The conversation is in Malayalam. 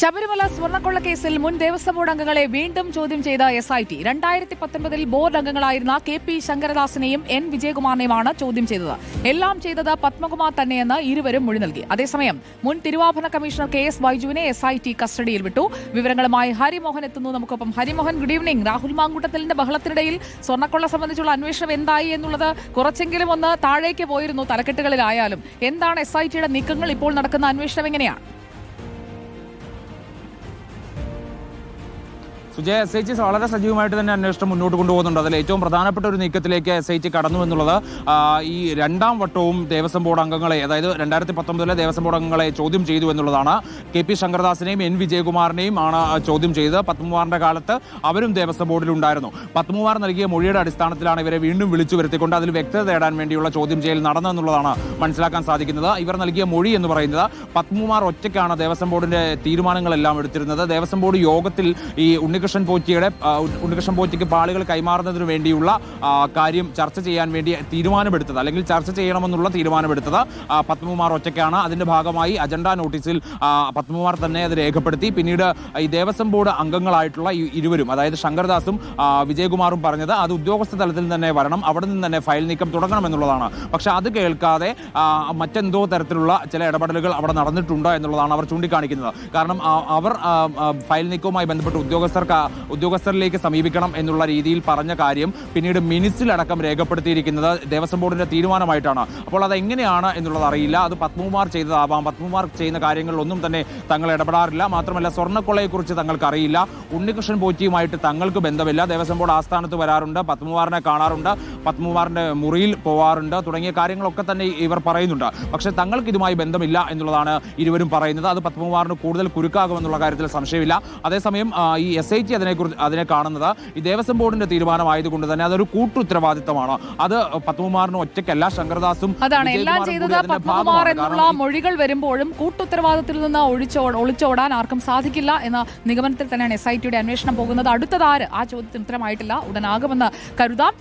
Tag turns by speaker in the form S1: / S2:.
S1: ശബരിമല സ്വർണക്കൊള്ള കേസിൽ മുൻ ദേവസ്വം ബോർഡ് അംഗങ്ങളെ വീണ്ടും ചോദ്യം ചെയ്ത എസ് ഐ ടി രണ്ടായിരത്തി പത്തൊൻപതിൽ ബോർഡ് അംഗങ്ങളായിരുന്ന കെ പി ശങ്കരദാസിനെയും എൻ വിജയകുമാറിനെയുമാണ് ചോദ്യം ചെയ്തത്. എല്ലാം ചെയ്തത് പത്മകുമാർ തന്നെയെന്ന് ഇരുവരും മൊഴി നൽകി. അതേസമയം മുൻ തിരുവാഭരണ കമ്മീഷണർ കെ എസ് ബൈജുവിനെ എസ് ഐ ടി കസ്റ്റഡിയിൽ വിട്ടു. വിവരങ്ങളുമായി ഹരിമോഹൻ എത്തുന്നു. നമുക്കൊപ്പം ഹരിമോഹൻ ഗുഡ് ഈവനിംഗ്. രാഹുൽ മാങ്കൂട്ടത്തിലിന്റെ ബഹളത്തിനിടയിൽ സ്വർണക്കൊള്ള സംബന്ധിച്ചുള്ള അന്വേഷണം എന്തായി എന്നുള്ളത് കുറച്ചെങ്കിലും ഒന്ന് താഴേക്ക് പോയിരുന്നു തലക്കെട്ടുകളിലായാലും. എന്താണ് എസ് ഐ ടിയുടെ നീക്കങ്ങൾ? ഇപ്പോൾ നടക്കുന്ന അന്വേഷണം എങ്ങനെയാണ്?
S2: സുജയ എസ് ഐ ടി വളരെ സജീവമായിട്ട് തന്നെ അന്വേഷണം മുന്നോട്ട് കൊണ്ടുപോകുന്നുണ്ട്. അതിൽ ഏറ്റവും പ്രധാനപ്പെട്ട ഒരു നീക്കത്തിലേക്ക് എസ് ഐ ടി കടന്നു എന്നുള്ളത് ഈ രണ്ടാം വട്ടവും ദേവസ്വം ബോർഡ് അംഗങ്ങളെ അതായത് രണ്ടായിരത്തി പത്തൊമ്പതിലെ ദേവസ്വം ബോർഡ് അംഗങ്ങളെ ചോദ്യം ചെയ്തു എന്നുള്ളതാണ്. കെ പി ശങ്കരദാസിനെയും എൻ വിജയകുമാറിനെയും ആണ് ചോദ്യം ചെയ്തത്. പത്മകുമാറിന്റെ കാലത്ത് അവരും ദേവസ്വം ബോർഡിലുണ്ടായിരുന്നു പത്മകുമാർ നൽകിയ മൊഴിയുടെ അടിസ്ഥാനത്തിലാണ് ഇവരെ വീണ്ടും വിളിച്ചു വരുത്തിക്കൊണ്ട് അതിൽ വ്യക്തത തേടാൻ വേണ്ടിയുള്ള ചോദ്യം ചെയ്യൽ നടന്നെന്നുള്ളതാണ് മനസ്സിലാക്കാൻ സാധിക്കുന്നത്. ഇവർ നൽകിയ മൊഴി എന്ന് പറയുന്നത് പത്മകുമാർ ഒറ്റയ്ക്കാണ് ദേവസ്വം ബോർഡിന്റെ തീരുമാനങ്ങളെല്ലാം എടുത്തിരുന്നത്. ദേവസ്വം ബോർഡ് യോഗത്തിൽ ഈ ഉണ്ണികൃഷ്ണൻ പോറ്റിയുടെ ഉണ്ണികൃഷ്ണൻ പോറ്റിക്ക് പാളികൾ കൈമാറുന്നതിന് വേണ്ടിയുള്ള കാര്യം ചർച്ച ചെയ്യാൻ വേണ്ടി തീരുമാനമെടുത്തത് അല്ലെങ്കിൽ ചർച്ച ചെയ്യണമെന്നുള്ള തീരുമാനമെടുത്തത് പത്മകുമാർ ഒറ്റയ്ക്കാണ്. അതിന്റെ ഭാഗമായി അജണ്ട നോട്ടീസിൽ പത്മകുമാർ തന്നെ അത് രേഖപ്പെടുത്തി. പിന്നീട് ഈ ദേവസ്വം ബോർഡ് അംഗങ്ങളായിട്ടുള്ള ഇരുവരും അതായത് ശങ്കർദാസും വിജയകുമാറും പറഞ്ഞത് അത് ഉദ്യോഗസ്ഥ തലത്തിൽ തന്നെ വരണം അവിടെ നിന്ന് തന്നെ ഫയൽ നീക്കം തുടങ്ങണം എന്നുള്ളതാണ്. പക്ഷെ അത് കേൾക്കാതെ മറ്റെന്തോ തരത്തിലുള്ള ചില ഇടപെടലുകൾ അവിടെ നടന്നിട്ടുണ്ടോ എന്നുള്ളതാണ് അവർ ചൂണ്ടിക്കാണിക്കുന്നത്. കാരണം അവർ ഫയൽ നീക്കവുമായി ബന്ധപ്പെട്ട് ഉദ്യോഗസ്ഥർക്ക് ഉദ്യോഗസ്ഥരിലേക്ക് സമീപിക്കണം എന്നുള്ള രീതിയിൽ പറഞ്ഞ കാര്യം പിന്നീട് മിനിറ്റ്സിലടക്കം രേഖപ്പെടുത്തിയിരിക്കുന്നത് ദേവസ്വം ബോർഡിന്റെ തീരുമാനമായിട്ടാണ്. അപ്പോൾ അത് എങ്ങനെയാണ് എന്നുള്ളത് അറിയില്ല. അത് പത്മകുമാർ ചെയ്തതാവാം. പത്മകുമാർ ചെയ്യുന്ന കാര്യങ്ങളിലൊന്നും തന്നെ തങ്ങൾ ഇടപെടാറില്ല. മാത്രമല്ല സ്വർണക്കൊള്ളയെക്കുറിച്ച് തങ്ങൾക്ക് അറിയില്ല ഉണ്ണികൃഷ്ണൻ പോറ്റിയുമായിട്ട് തങ്ങൾക്ക് ബന്ധമില്ല. ദേവസ്വം ബോർഡ് ആസ്ഥാനത്ത് വരാറുണ്ട്. പത്മകുമാറിനെ കാണാറുണ്ട്. പത്മകുമാറിന്റെ മുറിയിൽ പോവാറുണ്ട്. തുടങ്ങിയ കാര്യങ്ങളൊക്കെ തന്നെ ഇവർ പറയുന്നുണ്ട്. പക്ഷേ തങ്ങൾക്ക് ഇതുമായി ബന്ധമില്ല എന്നുള്ളതാണ് ഇരുവരും പറയുന്നത്. അത് പത്മകുമാറിന് കൂടുതൽ കുരുക്കാകുമെന്നുള്ള കാര്യത്തിൽ സംശയമില്ല. അതേസമയം ഈ എസ് ടി അതിനെക്കുറിച്ച് അതിനെ കാണുന്നത് ഈ ദേവസ്വം ബോർഡിന്റെ തീരുമാനമായതുകൊണ്ട് തന്നെ അതൊരു കൂട്ടുത്തരവാദിത്തമാണ്. അത് പത്മകുമാറിനും ഒറ്റയ്ക്കല്ല ശങ്കരദാസും
S1: അതാണ് എല്ലാം ചെയ്തത് പത്മകുമാർ എന്നുള്ള മൊഴികൾ വരുമ്പോഴും കൂട്ടുത്തരവാദിത്തത്തിൽ നിന്ന് ഒഴിച്ചോ ഒളിച്ചോടാൻ ആർക്കും സാധിക്കില്ല എന്ന നിഗമനത്തിൽ തന്നെയാണ് എസ് ഐ ടിയുടെ അന്വേഷണം പോകുന്നത്. അടുത്തതാര് ആ ചോദ്യത്തിന് ഉത്തരമായിട്ടില്ല. ഉടനാകുമെന്ന് കരുതാം.